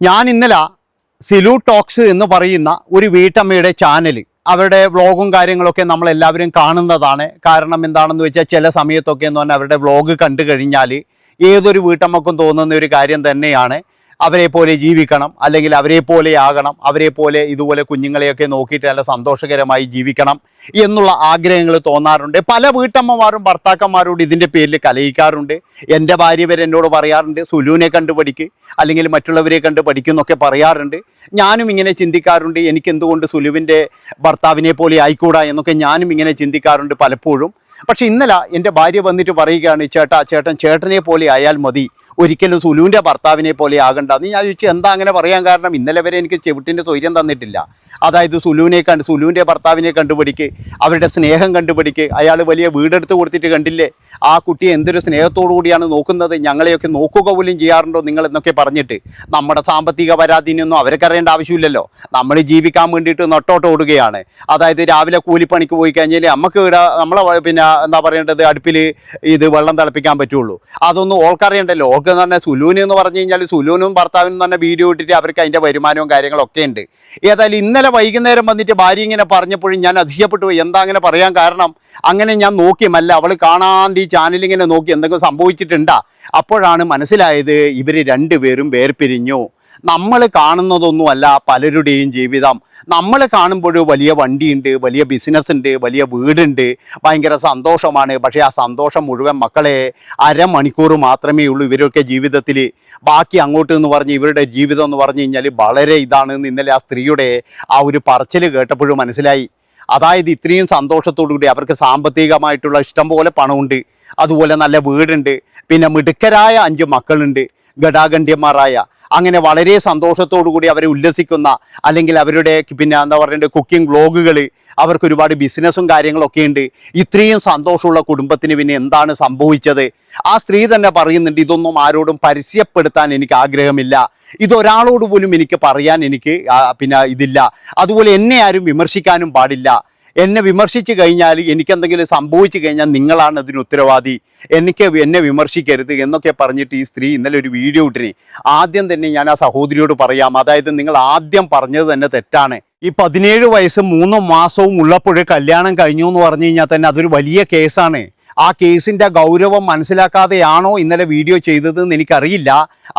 ഞാൻ ഇന്നലെ സിലു ടോക്സ് എന്ന് പറയുന്ന ഒരു വീട്ടമ്മയുടെ ചാനൽ അവരുടെ വ്ളോഗും കാര്യങ്ങളൊക്കെ നമ്മൾ എല്ലാവരും കാണുന്നതാണ്. കാരണം എന്താണെന്ന് വെച്ചാൽ ചില സമയത്തൊക്കെ എന്ന് പറഞ്ഞാൽ അവരുടെ വ്ളോഗ് കണ്ടു കഴിഞ്ഞാൽ ഏതൊരു വീട്ടമ്മക്കും തോന്നുന്ന ഒരു കാര്യം തന്നെയാണ്. അവരെ പോലെ ജീവിക്കണം അല്ലെങ്കിൽ അവരെ പോലെ ആകണം അവരെ പോലെ ഇതുപോലെ കുഞ്ഞുങ്ങളെയൊക്കെ നോക്കിയിട്ട് നല്ല സന്തോഷകരമായി ജീവിക്കണം എന്നുള്ള ആഗ്രഹങ്ങൾ തോന്നാറുണ്ട്. പല വീട്ടമ്മമാരും ഭർത്താക്കന്മാരോട് ഇതിന്റെ പേരിൽ കലയിക്കാറുണ്ട്. എന്റെ ഭാര്യ വരെ എന്നോട് പറയാറുണ്ട് സുലുവിനെ കണ്ട് പഠിക്ക് അല്ലെങ്കിൽ മറ്റുള്ളവരെ കണ്ട് പഠിക്കുന്നൊക്കെ പറയാറുണ്ട്. ഞാനും ഇങ്ങനെ ചിന്തിക്കാറുണ്ട് എനിക്ക് എന്തുകൊണ്ട് സുലുവിന്റെ ഭർത്താവിനെ പോലെ ആയിക്കൂടാ എന്നൊക്കെ ഞാനും ഇങ്ങനെ ചിന്തിക്കാറുണ്ട് പലപ്പോഴും. പക്ഷെ ഇന്നലെ എന്റെ ഭാര്യ വന്നിട്ട് പറയുകയാണ് ചേട്ടാ ചേട്ടൻ ചേട്ടനെ പോലെ ആയാൽ മതി ഒരിക്കലും സുലുവിന്റെ ഭർത്താവിനെ പോലെ ആകണ്ട. എന്ന് ഞാൻ ചോദിച്ചു എന്താ അങ്ങനെ പറയാൻ കാരണം? ഇന്നലെ വരെ എനിക്ക് ചെവിട്ടിന്റെ സ്വൈര്യം തന്നിട്ടില്ല. അതായത് സുലുവിനെ കണ്ട് സുലുവിന്റെ ഭർത്താവിനെ കണ്ടുപിടിക്ക് അവരുടെ സ്നേഹം കണ്ടുപിടിക്ക്. അയാൾ വലിയ വീടെടുത്ത് കൊടുത്തിട്ട് കണ്ടില്ലേ? ആ കുട്ടിയെ എന്തൊരു സ്നേഹത്തോടു കൂടിയാണ് നോക്കുന്നത്. ഞങ്ങളെയൊക്കെ നോക്കുക പോലും ചെയ്യാറുണ്ടോ നിങ്ങൾ എന്നൊക്കെ പറഞ്ഞിട്ട്. നമ്മുടെ സാമ്പത്തിക പരാതിനൊന്നും അവർക്ക് അറിയേണ്ട ആവശ്യമില്ലല്ലോ. നമ്മൾ ജീവിക്കാൻ വേണ്ടിയിട്ട് നട്ടോട്ട് ഓടുകയാണ്. അതായത് രാവിലെ കൂലിപ്പണിക്ക് പോയി കഴിഞ്ഞാൽ നമുക്ക് ഇവിടെ നമ്മളെ പിന്നെ എന്താ പറയേണ്ടത്? അടുപ്പിൽ ഇത് വെള്ളം തിളപ്പിക്കാൻ പറ്റുള്ളൂ. അതൊന്നും ഓൾക്കറിയണ്ടല്ലോ. ഓൾക്ക് എന്ന് പറഞ്ഞാൽ സുലൂന് എന്ന് പറഞ്ഞു കഴിഞ്ഞാൽ സുലൂനും ഭർത്താവിനും തന്നെ വീഡിയോ ഇട്ടിട്ട് അവർക്ക് അതിന്റെ വരുമാനവും കാര്യങ്ങളൊക്കെ ഉണ്ട്. ഏതായാലും ഇന്നലെ വൈകുന്നേരം വന്നിട്ട് ഭാര്യ ഇങ്ങനെ പറഞ്ഞപ്പോഴും ഞാൻ അതിശയപ്പെട്ടു. പോയി എന്താ അങ്ങനെ പറയാൻ കാരണം? അങ്ങനെ ഞാൻ നോക്കിയമല്ല അവൾ കാണാണ്ട് ഈ ചാനലിങ്ങനെ നോക്കി എന്തെങ്കിലും സംഭവിച്ചിട്ടുണ്ടാ? അപ്പോഴാണ് മനസ്സിലായത് ഇവർ രണ്ടുപേരും വേർപിരിഞ്ഞു. നമ്മൾ കാണുന്നതൊന്നുമല്ല പലരുടെയും ജീവിതം. നമ്മൾ കാണുമ്പോൾ വലിയ വണ്ടിയുണ്ട് വലിയ ബിസിനസ് ഉണ്ട് വലിയ വീടുണ്ട്. ഭയങ്കര സന്തോഷമാണ്. പക്ഷേ ആ സന്തോഷം മുഴുവൻ മക്കളെ അരമണിക്കൂർ മാത്രമേ ഉള്ളൂ ഇവരൊക്കെ ജീവിതത്തിൽ ബാക്കി അങ്ങോട്ട് എന്ന് പറഞ്ഞ് ഇവരുടെ ജീവിതം എന്ന് പറഞ്ഞു കഴിഞ്ഞാൽ വളരെ ഇതാണ് ഇന്നലെ ആ സ്ത്രീയുടെ ആ ഒരു പറച്ചിൽ കേട്ടപ്പോഴും മനസ്സിലായി. അതായത് ഇത്രയും സന്തോഷത്തോടു കൂടി അവർക്ക് സാമ്പത്തികമായിട്ടുള്ള ഇഷ്ടംപോലെ പണമുണ്ട്. അതുപോലെ നല്ല വീടുണ്ട്. പിന്നെ മിടുക്കരായ അഞ്ച് മക്കളുണ്ട്. ഗടാഗണ്ഡ്യന്മാരായ അങ്ങനെ വളരെ സന്തോഷത്തോടു കൂടി അവരെ ഉല്ലസിക്കുന്ന അല്ലെങ്കിൽ അവരുടെ പിന്നെ എന്താ പറയുക കുക്കിംഗ് വ്ലോഗുകൾ അവർക്ക് ഒരുപാട് ബിസിനസ്സും കാര്യങ്ങളൊക്കെ ഉണ്ട്. ഇത്രയും സന്തോഷമുള്ള കുടുംബത്തിന് പിന്നെ എന്താണ് സംഭവിച്ചത്? ആ സ്ത്രീ തന്നെ പറയുന്നുണ്ട് ഇതൊന്നും ആരോടും പരസ്യപ്പെടുത്താൻ എനിക്ക് ആഗ്രഹമില്ല. ഇതൊരാളോട് പോലും എനിക്ക് പറയാൻ എനിക്ക് പിന്നെ ഇതില്ല. അതുപോലെ എന്നെ ആരും വിമർശിക്കാനും പാടില്ല. എന്നെ വിമർശിച്ചു കഴിഞ്ഞാൽ എനിക്കെന്തെങ്കിലും സംഭവിച്ചു കഴിഞ്ഞാൽ നിങ്ങളാണ് അതിന് ഉത്തരവാദി. എനിക്ക് എന്നെ വിമർശിക്കരുത് എന്നൊക്കെ പറഞ്ഞിട്ട് ഈ സ്ത്രീ ഇന്നലെ ഒരു വീഡിയോ ഇട്ടിന്. ആദ്യം തന്നെ ഞാൻ ആ സഹോദരിയോട് പറയാം. അതായത് നിങ്ങൾ ആദ്യം പറഞ്ഞത് തന്നെ തെറ്റാണ്. ഈ പതിനേഴ് വയസ്സും മൂന്നോ മാസവും ഉള്ളപ്പോഴേ കല്യാണം കഴിഞ്ഞു എന്ന് പറഞ്ഞു കഴിഞ്ഞാൽ തന്നെ അതൊരു വലിയ കേസാണ്. ആ കേസിന്റെ ഗൗരവം മനസ്സിലാക്കാതെയാണോ ഇന്നലെ വീഡിയോ ചെയ്തതെന്ന് എനിക്കറിയില്ല.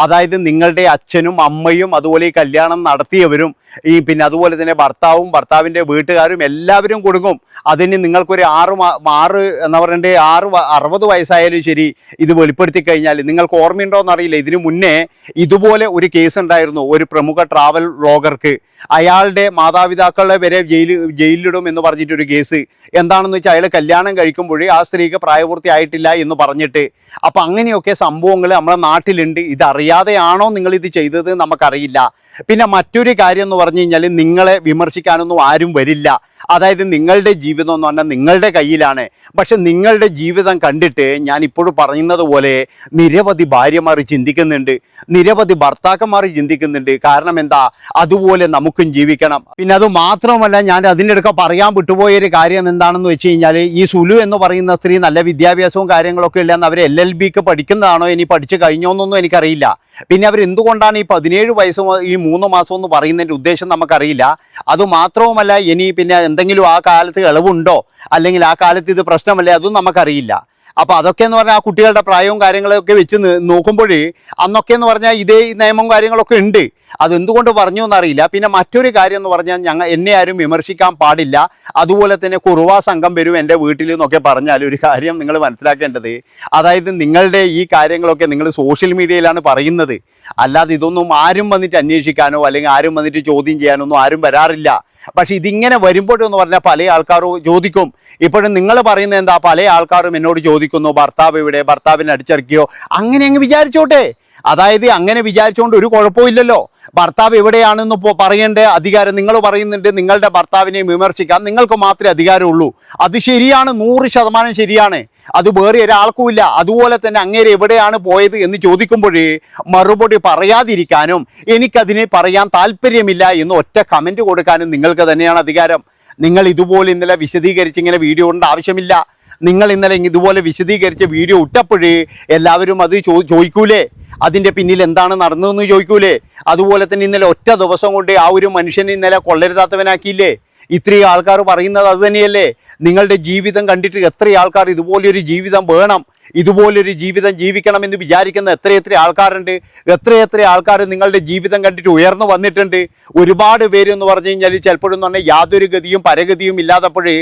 അതായത് നിങ്ങളുടെ അച്ഛനും അമ്മയും അതുപോലെ ഈ കല്യാണം നടത്തിയവരും ഈ പിന്നെ അതുപോലെ തന്നെ ഭർത്താവും ഭർത്താവിന്റെ വീട്ടുകാരും എല്ലാവരും കൊടുക്കും. അതിന് നിങ്ങൾക്കൊരു ആറ് ആറ് എന്താ പറയണ്ടേ ആറ് അറുപത് വയസ്സായാലും ശരി ഇത് വെളിപ്പെടുത്തി കഴിഞ്ഞാൽ നിങ്ങൾക്ക് ഓർമ്മയുണ്ടോ എന്നറിയില്ല ഇതിനു മുന്നേ ഇതുപോലെ ഒരു കേസ് ഉണ്ടായിരുന്നു ഒരു പ്രമുഖ ട്രാവൽ വ്ളോഗർക്ക് അയാളുടെ മാതാപിതാക്കളെ വരെ ജയിലിൽ ജയിലിലിടും എന്ന് പറഞ്ഞിട്ടൊരു കേസ്. എന്താണെന്ന് വെച്ചാൽ അയാൾ കല്യാണം കഴിക്കുമ്പോഴേ ആ സ്ത്രീക്ക് പ്രായപൂർത്തിയായിട്ടില്ല എന്ന് പറഞ്ഞിട്ട്. അപ്പം അങ്ങനെയൊക്കെ സംഭവങ്ങൾ നമ്മുടെ നാട്ടിലുണ്ട്. ഇതറിയാതെയാണോ നിങ്ങൾ ഇത് ചെയ്തത് നമുക്കറിയില്ല. പിന്നെ മറ്റൊരു കാര്യം എന്ന് പറഞ്ഞു കഴിഞ്ഞാൽ നിങ്ങളെ വിമർശിക്കാനൊന്നും ആരും വരില്ല. അതായത് നിങ്ങളുടെ ജീവിതം എന്ന് പറഞ്ഞാൽ നിങ്ങളുടെ കയ്യിലാണ്. പക്ഷെ നിങ്ങളുടെ ജീവിതം കണ്ടിട്ട് ഞാൻ ഇപ്പോഴും പറയുന്നത് പോലെ നിരവധി ഭാര്യമാർ ചിന്തിക്കുന്നുണ്ട്. നിരവധി ഭർത്താക്കന്മാർ ചിന്തിക്കുന്നുണ്ട്. കാരണം എന്താ? അതുപോലെ നമുക്കും ജീവിക്കണം. പിന്നെ അത് മാത്രമല്ല ഞാൻ അടുക്ക പറയാൻ വിട്ടുപോയൊരു കാര്യം എന്താണെന്ന് വെച്ച് കഴിഞ്ഞാൽ ഈ സുലു എന്ന് പറയുന്ന സ്ത്രീ നല്ല വിദ്യാഭ്യാസവും കാര്യങ്ങളൊക്കെ ഇല്ലെന്ന് അവർ എൽ എൽ ബിക്ക് പഠിക്കുന്നതാണോ ഇനി പഠിച്ചു കഴിഞ്ഞോന്നൊന്നും എനിക്കറിയില്ല. പിന്നെ അവർ എന്തുകൊണ്ടാണ് ഈ പതിനേഴ് വയസ്സ് ഈ മൂന്ന് മാസം എന്ന് പറയുന്നതിന്റെ ഉദ്ദേശം നമുക്കറിയില്ല. അതുമാത്രവുമല്ല ഇനി പിന്നെ എന്തെങ്കിലും ആ കാലത്ത് ഇളവുണ്ടോ? അല്ലെങ്കിൽ ആ കാലത്ത് ഇത് പ്രശ്നമല്ലേ? അതും നമുക്കറിയില്ല. അപ്പോൾ അതൊക്കെ എന്ന് പറഞ്ഞാൽ ആ കുട്ടികളുടെ പ്രായവും കാര്യങ്ങളൊക്കെ വെച്ച് നോക്കുമ്പോൾ അന്നൊക്കെ എന്ന് പറഞ്ഞാൽ ഇതേ നിയമവും കാര്യങ്ങളൊക്കെ ഉണ്ട്. അതെന്തുകൊണ്ട് പറഞ്ഞു എന്നറിയില്ല. പിന്നെ മറ്റൊരു കാര്യം എന്ന് പറഞ്ഞാൽ ഞങ്ങൾ എന്നെ ആരും വിമർശിക്കാൻ പാടില്ല. അതുപോലെ തന്നെ കുറുവാ സംഘം വരും എന്റെ വീട്ടിൽ എന്നൊക്കെ പറഞ്ഞാൽ ഒരു കാര്യം നിങ്ങൾ മനസ്സിലാക്കേണ്ടത്. അതായത് നിങ്ങളുടെ ഈ കാര്യങ്ങളൊക്കെ നിങ്ങൾ സോഷ്യൽ മീഡിയയിലാണ് പറയുന്നത്. അല്ലാതെ ഇതൊന്നും ആരും വന്നിട്ട് അന്വേഷിക്കാനോ അല്ലെങ്കിൽ ആരും വന്നിട്ട് ചോദ്യം ചെയ്യാനോ ഒന്നും ആരും വരാറില്ല. പക്ഷെ ഇതിങ്ങനെ വരുമ്പോഴെന്ന് പറഞ്ഞാൽ പല ആൾക്കാരും ചോദിക്കും. ഇപ്പോഴും നിങ്ങൾ പറയുന്നത് എന്താ? പല ആൾക്കാരും എന്നോട് ചോദിക്കുന്നു. ഭർത്താവ് ഇവിടെ ഭർത്താവിനെ അടിച്ചിറക്കിയോ അങ്ങനെ അങ്ങ് വിചാരിച്ചോട്ടെ. അതായത് അങ്ങനെ വിചാരിച്ചുകൊണ്ട് ഒരു കുഴപ്പമില്ലല്ലോ ഭർത്താവ് എവിടെയാണെന്ന് ഇപ്പോൾ പറയേണ്ട അധികാരം നിങ്ങൾ പറയുന്നുണ്ട്. നിങ്ങളുടെ ഭർത്താവിനെ വിമർശിക്കാൻ നിങ്ങൾക്ക് മാത്രമേ അധികാരമുള്ളൂ. അത് ശരിയാണ്. നൂറ് ശതമാനം ശരിയാണ്. അത് വേറെ ഒരാൾക്കുമില്ല അതുപോലെ തന്നെ അങ്ങേരെ എവിടെയാണ് പോയത് എന്ന് ചോദിക്കുമ്പോഴേ മറുപടി പറയാതിരിക്കാനും എനിക്കതിനെ പറയാൻ താല്പര്യമില്ല എന്ന് ഒറ്റ കമന്റ് കൊടുക്കാനും നിങ്ങൾക്ക് തന്നെയാണ് അധികാരം. നിങ്ങൾ ഇതുപോലെ ഇന്നലെ വിശദീകരിച്ച് ഇങ്ങനെ വീഡിയോ കൊണ്ട് ആവശ്യമില്ല. നിങ്ങൾ ഇന്നലെ ഇതുപോലെ വിശദീകരിച്ച വീഡിയോ ഇട്ടപ്പോഴേ എല്ലാവരും അത് ചോ ചോദിക്കൂലേ? അതിന്റെ പിന്നിൽ എന്താണ് നടന്നതെന്ന് ചോദിക്കൂലേ? അതുപോലെ തന്നെ ഇന്നലെ ഒറ്റ ദിവസം കൊണ്ട് ആ ഒരു മനുഷ്യനെ ഇന്നലെ കൊള്ളരുതാത്തവനാക്കിയില്ലേ? ഇത്രയും ആൾക്കാർ പറയുന്നത് അത് തന്നെയല്ലേ? നിങ്ങളുടെ ജീവിതം കണ്ടിട്ട് എത്ര ആൾക്കാർ ഇതുപോലൊരു ജീവിതം വേണം ഇതുപോലൊരു ജീവിതം ജീവിക്കണം എന്ന് വിചാരിക്കുന്ന എത്രയെത്ര എത്ര ആൾക്കാരുണ്ട്? എത്രയെത്ര എത്ര ആൾക്കാർ നിങ്ങളുടെ ജീവിതം കണ്ടിട്ട് ഉയർന്നു വന്നിട്ടുണ്ട്? ഒരുപാട് പേര് എന്ന് പറഞ്ഞു കഴിഞ്ഞാൽ ചിലപ്പോഴെന്ന് പറഞ്ഞാൽ യാതൊരു ഗതിയും പരഗതിയും ഇല്ലാത്തപ്പോഴേ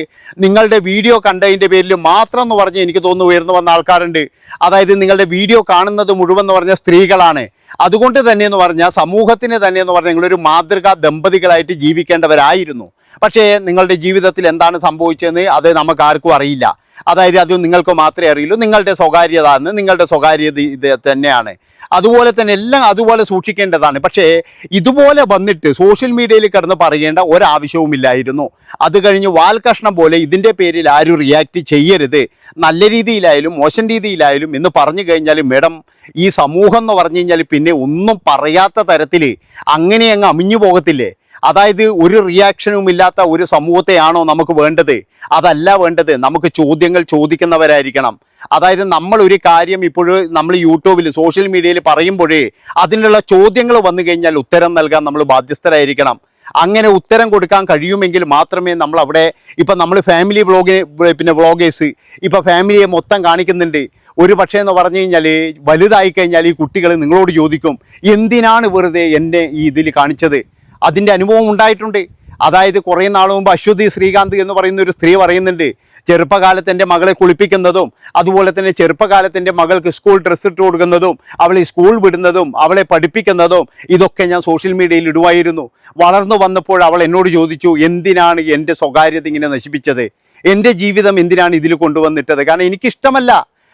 നിങ്ങളുടെ വീഡിയോ കണ്ടതിന്റെ പേരിൽ മാത്രം എന്ന് പറഞ്ഞ് എനിക്ക് തോന്നുന്നു ഉയർന്നു വന്ന ആൾക്കാരുണ്ട്. അതായത് നിങ്ങളുടെ വീഡിയോ കാണുന്നത് മുഴുവൻ എന്ന് പറഞ്ഞാൽ സ്ത്രീകളാണ്. അതുകൊണ്ട് തന്നെ എന്ന് പറഞ്ഞാൽ സമൂഹത്തിന് തന്നെ എന്ന് പറഞ്ഞാൽ നിങ്ങളൊരു മാതൃകാ ദമ്പതികളായിട്ട് ജീവിക്കേണ്ടവരായിരുന്നു. പക്ഷേ നിങ്ങളുടെ ജീവിതത്തിൽ എന്താണ് സംഭവിച്ചതെന്ന് അത് നമുക്ക് ആർക്കും അറിയില്ല. അതായത് അത് നിങ്ങൾക്ക് മാത്രമേ അറിയുള്ളൂ. നിങ്ങളുടെ സ്വകാര്യത എന്ന് നിങ്ങളുടെ സ്വകാര്യത ഇത് തന്നെയാണ്. അതുപോലെ തന്നെ എല്ലാം അതുപോലെ സൂക്ഷിക്കേണ്ടതാണ്. പക്ഷേ ഇതുപോലെ വന്നിട്ട് സോഷ്യൽ മീഡിയയിൽ കിടന്ന് പറയേണ്ട ഒരാവശ്യവുമില്ലായിരുന്നു. അത് കഴിഞ്ഞ് വാൽകഷ്ണം പോലെ ഇതിന്റെ പേരിൽ ആരും റിയാക്ട് ചെയ്യരുത്. നല്ല രീതിയിലായാലും മോശം രീതിയിലായാലും എന്ന് പറഞ്ഞു കഴിഞ്ഞാൽ മേഡം ഈ സമൂഹം എന്ന് പറഞ്ഞു കഴിഞ്ഞാൽ പിന്നെ ഒന്നും പറയാത്ത തരത്തിൽ അങ്ങനെ അങ്ങ് അമിഞ്ഞു പോകത്തില്ലേ? അതായത് ഒരു റിയാക്ഷനും ഇല്ലാത്ത ഒരു സമൂഹത്തെയാണോ നമുക്ക് വേണ്ടത്? അതല്ല വേണ്ടത്. നമുക്ക് ചോദ്യങ്ങൾ ചോദിക്കുന്നവരായിരിക്കണം. അതായത് നമ്മൾ ഒരു കാര്യം ഇപ്പോഴും നമ്മൾ യൂട്യൂബിൽ സോഷ്യൽ മീഡിയയിൽ പറയുമ്പോഴേ അതിനുള്ള ചോദ്യങ്ങൾ വന്നു കഴിഞ്ഞാൽ ഉത്തരം നൽകാൻ നമ്മൾ ബാധ്യസ്ഥരായിരിക്കണം. അങ്ങനെ ഉത്തരം കൊടുക്കാൻ കഴിയുമെങ്കിൽ മാത്രമേ നമ്മൾ അവിടെ ഇപ്പം നമ്മൾ ഫാമിലി വ്ളോഗ് പിന്നെ വ്ളോഗേഴ്സ് ഇപ്പം ഫാമിലിയെ മൊത്തം കാണിക്കുന്നുണ്ട്. ഒരു പക്ഷേ എന്ന് പറഞ്ഞു കഴിഞ്ഞാൽ വലുതായി കഴിഞ്ഞാൽ ഈ കുട്ടികൾ നിങ്ങളോട് ചോദിക്കും എന്തിനാണ് വെറുതെ എന്നെ ഈ ഇതിൽ കാണിച്ചത്? അതിന്റെ അനുഭവം ഉണ്ടായിട്ടുണ്ട്. അതായത് കുറേ നാൾ മുമ്പ് അശ്വതി ശ്രീകാന്ത് എന്ന് പറയുന്ന ഒരു സ്ത്രീ പറയുന്നുണ്ട് ചെറുപ്പകാലത്ത് എന്റെ മകളെ കുളിപ്പിക്കുന്നതും അതുപോലെ തന്നെ ചെറുപ്പകാലത്ത് എന്റെ മകൾക്ക് സ്കൂൾ ഡ്രസ്സ് ഇട്ട് കൊടുക്കുന്നതും അവളെ സ്കൂൾ വിടുന്നതും അവളെ പഠിപ്പിക്കുന്നതും ഇതൊക്കെ ഞാൻ സോഷ്യൽ മീഡിയയിൽ ഇടുവായിരുന്നു. വളർന്നു വന്നപ്പോൾ അവൾ എന്നോട് ചോദിച്ചു എന്തിനാണ് എന്റെ സ്വകാര്യത ഇങ്ങനെ നശിപ്പിച്ചത്? എന്റെ ജീവിതം എന്തിനാണ് ഇതിൽ കൊണ്ടുവന്നിട്ടത്? കാരണം എനിക്കിഷ്ടമല്ല.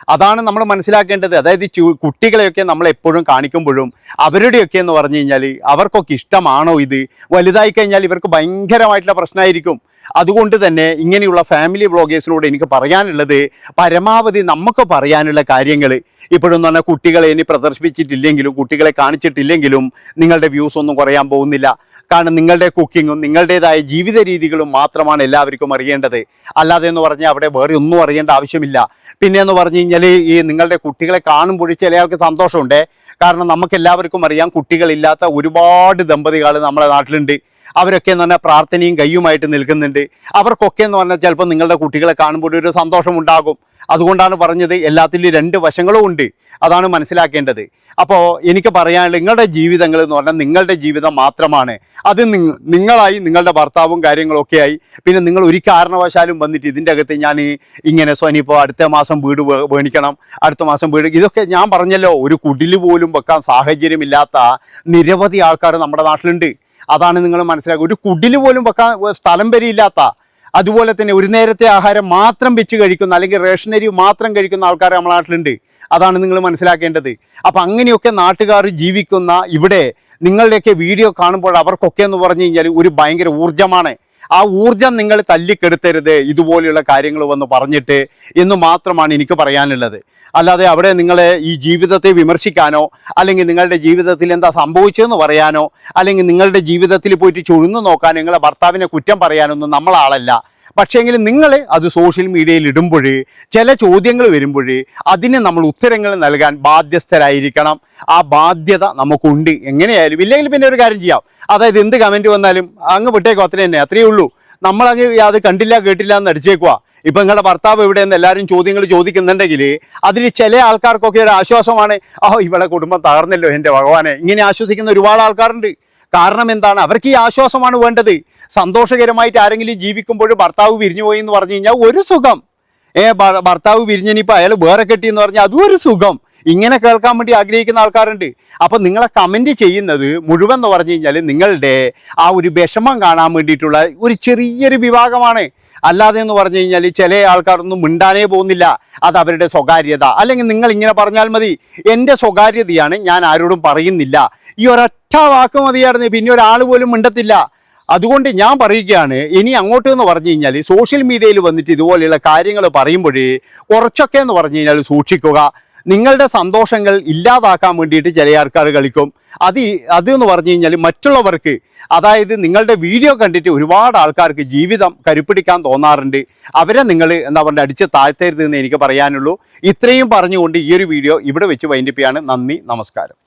അതാണ് നമ്മൾ മനസ്സിലാക്കേണ്ടത്. അതായത് കുട്ടികളെയൊക്കെ നമ്മൾ എപ്പോഴും കാണിക്കുമ്പോഴും അവരുടെയൊക്കെ എന്ന് പറഞ്ഞു കഴിഞ്ഞാൽ അവർക്കൊക്കെ ഇഷ്ടമാണോ ഇത്? വലുതായി കഴിഞ്ഞാൽ ഇവർക്ക് ഭയങ്കരമായിട്ടുള്ള പ്രശ്നമായിരിക്കും. അതുകൊണ്ട് തന്നെ ഇങ്ങനെയുള്ള ഫാമിലി വ്ളോഗേഴ്സിനോട് എനിക്ക് പറയാനുള്ളത് പരമാവധി നമുക്ക് പറയാനുള്ള കാര്യങ്ങൾ ഇപ്പോഴെന്ന് പറഞ്ഞാൽ കുട്ടികളെ ഇനി പ്രദർശിപ്പിച്ചിട്ടില്ലെങ്കിലും കുട്ടികളെ കാണിച്ചിട്ടില്ലെങ്കിലും നിങ്ങളുടെ വ്യൂസ് ഒന്നും കുറയാൻ പോകുന്നില്ല. കാരണം നിങ്ങളുടെ കുക്കിങ്ങും നിങ്ങളുടേതായ ജീവിത രീതികളും മാത്രമാണ് എല്ലാവർക്കും അറിയേണ്ടത്. അല്ലാതെ എന്ന് പറഞ്ഞാൽ അവിടെ വേറെ ഒന്നും അറിയേണ്ട ആവശ്യമില്ല. പിന്നെ എന്ന് പറഞ്ഞു കഴിഞ്ഞാൽ ഈ നിങ്ങളുടെ കുട്ടികളെ കാണുമ്പോൾ ചില ആൾക്ക് സന്തോഷമുണ്ട്. കാരണം നമുക്ക് എല്ലാവർക്കും അറിയാം കുട്ടികളില്ലാത്ത ഒരുപാട് ദമ്പതികൾ നമ്മുടെ നാട്ടിലുണ്ട്. അവരൊക്കെ എന്ന് പറഞ്ഞാൽ പ്രാർത്ഥനയും കയ്യുമായിട്ട് നിൽക്കുന്നുണ്ട്. അവർക്കൊക്കെ എന്ന് പറഞ്ഞാൽ ചിലപ്പോൾ നിങ്ങളുടെ കുട്ടികളെ കാണുമ്പോൾ ഒരു സന്തോഷം ഉണ്ടാകും അതുകൊണ്ടാണ് പറഞ്ഞത് എല്ലാത്തിലും രണ്ട് വശങ്ങളും ഉണ്ട്. അതാണ് മനസ്സിലാക്കേണ്ടത്. അപ്പോൾ എനിക്ക് പറയാനുള്ള നിങ്ങളുടെ ജീവിതങ്ങൾ എന്ന് പറഞ്ഞാൽ നിങ്ങളുടെ ജീവിതം മാത്രമാണ്. അത് നിങ്ങ നിങ്ങളായി നിങ്ങളുടെ ഭർത്താവും കാര്യങ്ങളൊക്കെ ആയി. പിന്നെ നിങ്ങൾ ഒരു കാരണവശാലും വന്നിട്ട് ഇതിന്റെ അകത്ത് ഞാൻ ഇങ്ങനെ സോ ഇനിയിപ്പോൾ അടുത്ത മാസം വീട് വേണിക്കണം അടുത്ത മാസം വീട് ഇതൊക്കെ ഞാൻ പറഞ്ഞല്ലോ ഒരു കുടിൽ പോലും വെക്കാൻ സാഹചര്യമില്ലാത്ത നിരവധി ആൾക്കാർ നമ്മുടെ നാട്ടിലുണ്ട്. അതാണ് നിങ്ങൾ മനസ്സിലാക്കുക. ഒരു കുടിൽ പോലും വെക്കാൻ സ്ഥലം വരെയില്ലാത്ത അതുപോലെ തന്നെ ഒരു നേരത്തെ ആഹാരം മാത്രം വെച്ച് കഴിക്കുന്ന അല്ലെങ്കിൽ റേഷനരി മാത്രം കഴിക്കുന്ന ആൾക്കാർ നമ്മുടെ നാട്ടിലുണ്ട്. അതാണ് നിങ്ങൾ മനസ്സിലാക്കേണ്ടത്. അപ്പം അങ്ങനെയൊക്കെ നാട്ടുകാർ ജീവിക്കുന്ന ഇവിടെ നിങ്ങളുടെയൊക്കെ വീഡിയോ കാണുമ്പോൾ അവർക്കൊക്കെ എന്ന് പറഞ്ഞു കഴിഞ്ഞാൽ ഒരു ഭയങ്കര ഊർജമാണ്. ആ ഊർജം നിങ്ങൾ തല്ലിക്കെടുത്തരുത് ഇതുപോലെയുള്ള കാര്യങ്ങൾ വന്ന് പറഞ്ഞിട്ട് എന്ന് മാത്രമാണ് എനിക്ക് പറയാനുള്ളത്. അല്ലാതെ അവിടെ നിങ്ങളെ ഈ ജീവിതത്തെ വിമർശിക്കാനോ അല്ലെങ്കിൽ നിങ്ങളുടെ ജീവിതത്തിൽ എന്താ സംഭവിച്ചതെന്ന് പറയാനോ അല്ലെങ്കിൽ നിങ്ങളുടെ ജീവിതത്തിൽ പോയിട്ട് ചുഴുന്നു നോക്കാൻ നിങ്ങളെ ഭർത്താവിനെ കുറ്റം പറയാനൊന്നും നമ്മളാളല്ല. പക്ഷേങ്കിൽ നിങ്ങൾ അത് സോഷ്യൽ മീഡിയയിൽ ഇടുമ്പോൾ ചില ചോദ്യങ്ങൾ വരുമ്പോൾ അതിന് നമ്മൾ ഉത്തരങ്ങൾ നൽകാൻ ബാധ്യസ്ഥരായിരിക്കണം. ആ ബാധ്യത നമുക്കുണ്ട്. എങ്ങനെയായാലും ഇല്ലെങ്കിൽ പിന്നെ ഒരു കാര്യം ചെയ്യാം. അതായത് എന്ത് കമന്റ് വന്നാലും അങ്ങ് വിട്ടേക്കോ അത്ര തന്നെ. അത്രയേ ഉള്ളൂ. നമ്മളങ്ങ് അത് കണ്ടില്ല കേട്ടില്ല എന്ന് അടിച്ചേക്കുക ഇപ്പം നിങ്ങളുടെ ഭർത്താവ് എവിടെയെന്ന് എല്ലാവരും ചോദ്യങ്ങൾ ചോദിക്കുന്നുണ്ടെങ്കിൽ അതിൽ ചില ആൾക്കാർക്കൊക്കെ ഒരു ആശ്വാസമാണ്. ഓ ഇവിടെ കുടുംബം തകർന്നല്ലോ എന്റെ ഭഗവാനെ. ഇങ്ങനെ ആശ്വസിക്കുന്ന ഒരുപാട് ആൾക്കാരുണ്ട്. കാരണം എന്താണ്? അവർക്ക് ഈ ആശ്വാസമാണ് വേണ്ടത്. സന്തോഷകരമായിട്ട് ആരെങ്കിലും ജീവിക്കുമ്പോൾ ഭർത്താവ് വിരിഞ്ഞുപോയി എന്ന് പറഞ്ഞു കഴിഞ്ഞാൽ ഒരു സുഖം. ഏ ഭർത്താവ് വിരിഞ്ഞിനിപ്പോൾ അയാൾ വേറെ കെട്ടി എന്ന് പറഞ്ഞാൽ അതും ഒരു സുഖം. ഇങ്ങനെ കേൾക്കാൻ വേണ്ടി ആഗ്രഹിക്കുന്ന ആൾക്കാരുണ്ട്. അപ്പം നിങ്ങളെ കമന്റ് ചെയ്യുന്നത് മുഴുവൻ എന്ന് പറഞ്ഞു കഴിഞ്ഞാൽ നിങ്ങളുടെ ആ ഒരു വിഷമം കാണാൻ വേണ്ടിയിട്ടുള്ള ഒരു ചെറിയൊരു വിഭാഗമാണ്. അല്ലാതെ എന്ന് പറഞ്ഞു കഴിഞ്ഞാൽ ചില ആൾക്കാരൊന്നും മിണ്ടാനേ പോകുന്നില്ല. അത് അവരുടെ സ്വകാര്യത. അല്ലെങ്കിൽ നിങ്ങൾ ഇങ്ങനെ പറഞ്ഞാൽ മതി എന്റെ സ്വകാര്യതയാണ് ഞാൻ ആരോടും പറയുന്നില്ല. ഈ ഒരൊറ്റ വാക്ക് മതിയായിരുന്നു. പിന്നെ ഒരാൾ പോലും മിണ്ടത്തില്ല. അതുകൊണ്ട് ഞാൻ പറയുകയാണ് ഇനി അങ്ങോട്ട് എന്ന് പറഞ്ഞു കഴിഞ്ഞാൽ സോഷ്യൽ മീഡിയയിൽ വന്നിട്ട് ഇതുപോലെയുള്ള കാര്യങ്ങൾ പറയുമ്പോഴേ കുറച്ചൊക്കെ എന്ന് പറഞ്ഞു കഴിഞ്ഞാൽ സൂക്ഷിക്കുക. നിങ്ങളുടെ സന്തോഷങ്ങൾ ഇല്ലാതാക്കാൻ വേണ്ടിയിട്ട് ചില ആൾക്കാർ കളിക്കും. അത് അത് എന്ന് പറഞ്ഞു കഴിഞ്ഞാൽ മറ്റുള്ളവർക്ക് അതായത് നിങ്ങളുടെ വീഡിയോ കണ്ടിട്ട് ഒരുപാട് ആൾക്കാർക്ക് ജീവിതം കരുപ്പിടിക്കാൻ തോന്നാറുണ്ട്. അവരെ നിങ്ങൾ എന്താ പറയുക അടിച്ച് താഴ്ത്തരുതെന്ന് എനിക്ക് പറയാനുള്ളൂ. ഇത്രയും പറഞ്ഞുകൊണ്ട് ഈ ഒരു വീഡിയോ ഇവിടെ വെച്ച് വൈൻഡിപ്പിയാണ് നന്ദി നമസ്കാരം.